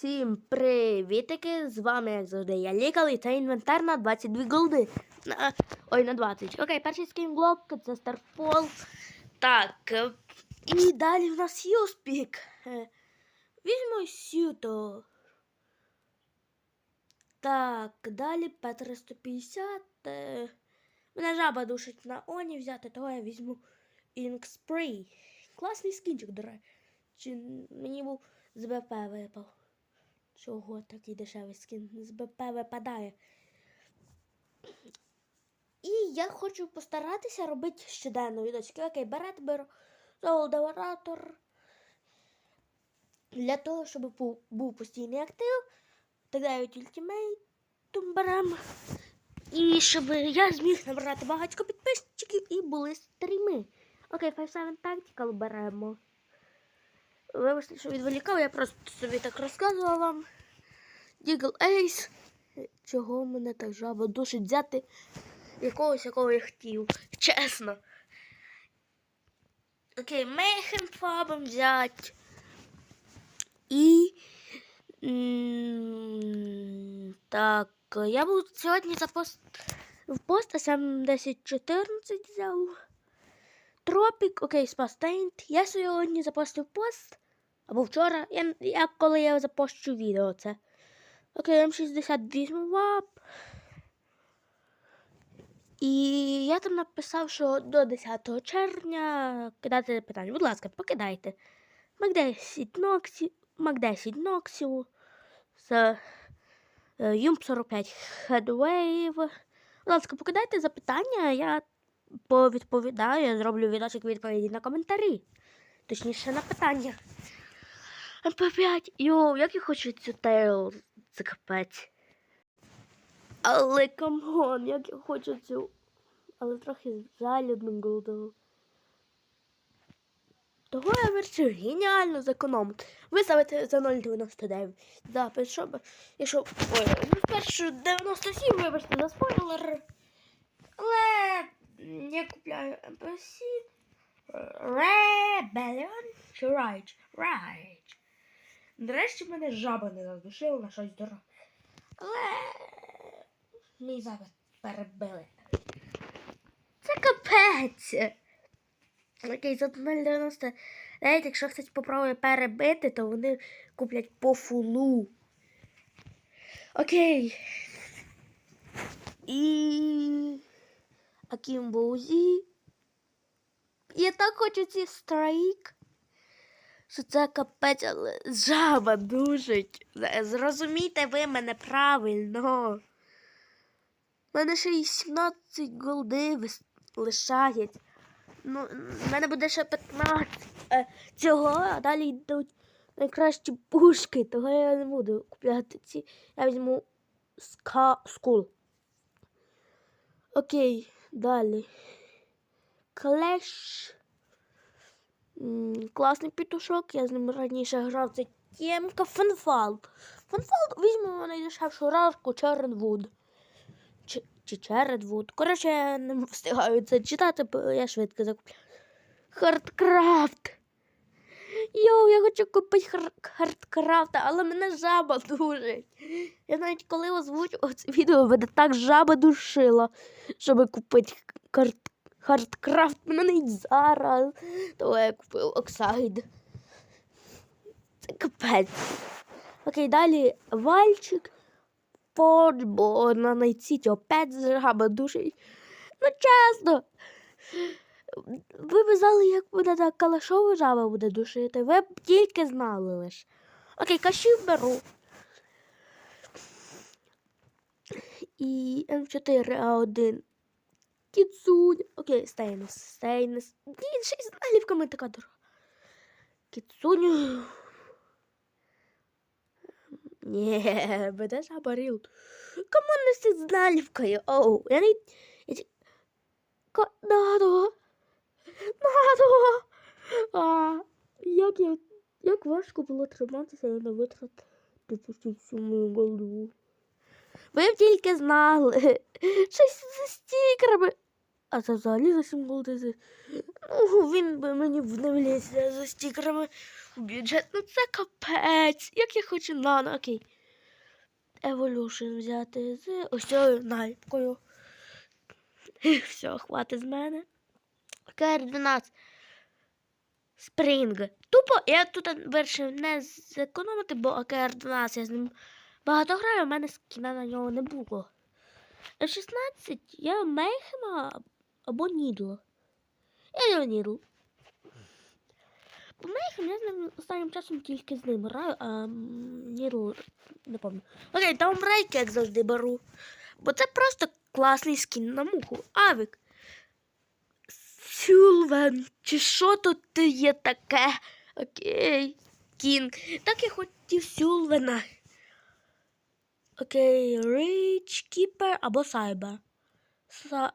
Всім привітики! З вами, як завжди, я Лікал і це інвентар на 22 голди. На, ой, на 20. Окей, перший скінблок це Старфол. Так. е, І далі в нас Юспік. Е, Візьмо сюто. Так, далі Петра 150. е, Мене жаба душить на Оні взяти, того я візьму Inkspree. Класний скінчик, до речі. Мені був з БП випав. Чого такий дешевий скін з БП випадає? І я хочу постаратися робити щоденно відосики. Окей, берет беру золодоратор. Для того, щоб був, постійний актив, так дають ультимейтум беремо. І щоб я зміг набрати багатько підписчиків і були стріми. Окей, Five Seven Tactical беремо. Вибачте, що відволікав, я просто собі так розказував вам. Дігл Ейс. Чого мене так жаба душить взяти якогось, якого я хотів. Чесно. Окей, Мейхен Фабом взять. І. Так, я був сьогодні запост... в пост 1014 взяв. Тропік, окей, спастейнт. Я сьогодні запостив пост. Або вчора, я, я коли я запощу відео це. Окей, М60 візьму вап. І я там написав, що до 10 червня кидати питання. Будь ласка, покидайте. Мак 10 Ноксі, Мак 10 Ноксів. З е, Юм 45 Headwave. Будь ласка, покидайте запитання, я повідповідаю, я зроблю відосик відповіді на коментарі. Точніше на питання. МП5, йоу, як я хочу цю тейл, капець. Але камон, як я хочу цю. Але трохи жаль одну голду. Того я вирішив геніально зекономити. Виставити за 0,99 запис, щоб. Якщо. Ой, ну спершу 97, вибачте за спойлер. Але я купляю MPC. Rebellion чи Rage? Rage. Нарешті мене жаба не задушила на щось дороге. Але мій запис перебили. Це капець. Окей, за 0,90. Навіть якщо хтось попробує перебити, то вони куплять по фулу. Окей. І. Акімбоузі. Я так хочу ці страйк. Що це капець, але жаба душить. Зрозумійте ви мене правильно. У мене ще й 17 голди лишається. Ну, в мене буде ще 15 е, цього, а далі йдуть найкращі пушки, того я не буду купляти ці. Я візьму ска скул. Окей, далі. Клеш. Класний пітушок, я з ним раніше грав. Це Тємка Фенфал. Фенфал візьмемо найдешевшу рашку Черенвуд. Чи, чи. Коротше, я не встигаю це читати, бо я швидко закупляю. Хардкрафт. Йоу, я хочу купити хар- хардкрафта, але мене жаба душить. Я навіть коли озвучував це відео, мене так жаба душила, щоб купити хардкрафт. Мене й зараз. То я купив Оксайд. Це капець. Окей, далі вальчик. Форд, бо на найціті опять жаба душить. Ну чесно. Ви б як буде та калашова жаба буде душити. Ви б тільки знали лиш. Окей, кашів беру. І М4А1. Кіцунь. Окей, стейнес. Стейнес. Блін, ще й з така дорога. Кіцуню. Ні, буде жабарил. Кому нести з наліпкою? Оу, я не... Я... Надо. А, як я... Як важко було триматися і не витратити всю мою голду. Ви б тільки знали. Щось зі стікерами. А це взагалі за 7 голди. Ну, він би мені не влізся за стікерами бюджет. Ну це капець. Як я хочу нано, окей. Evolution взяти з ось цією наліпкою. Все, хватить з мене. КР-12. Спринг. Тупо я тут вирішив не зекономити, бо АКР-12 я з ним багато граю, у мене скіна на нього не було. F16 я Мейхема або Нідло. Я його Нідл. Бо Мейхем я з ним останнім часом тільки з ним граю, а Нідл не пам'ятаю. Окей, Даунбрейк, як завжди беру. Бо це просто класний скін на муху. Авік. Сюлвен, чи що тут є таке? Окей. Кінг. Так я хотів Сюлвена. Окей, Річ Кіпер або Сайбер.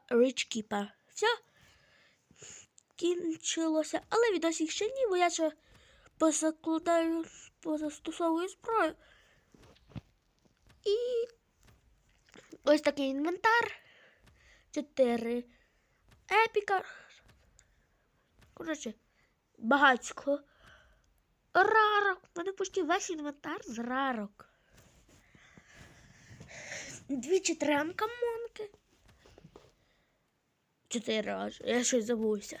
Річ Кіпер. Все. Кінчилося. Але відосик ще ні, бо я ще позакладаю, позастосовую зброю. І ось такий інвентар. Чотири епіка. Коротше, багатько. Рарок. У мене почти весь інвентар з рарок. Дві чи три анкамонки. Чотири аж. Я щось забувся.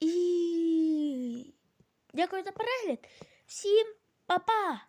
І дякую за перегляд. Всім па-па!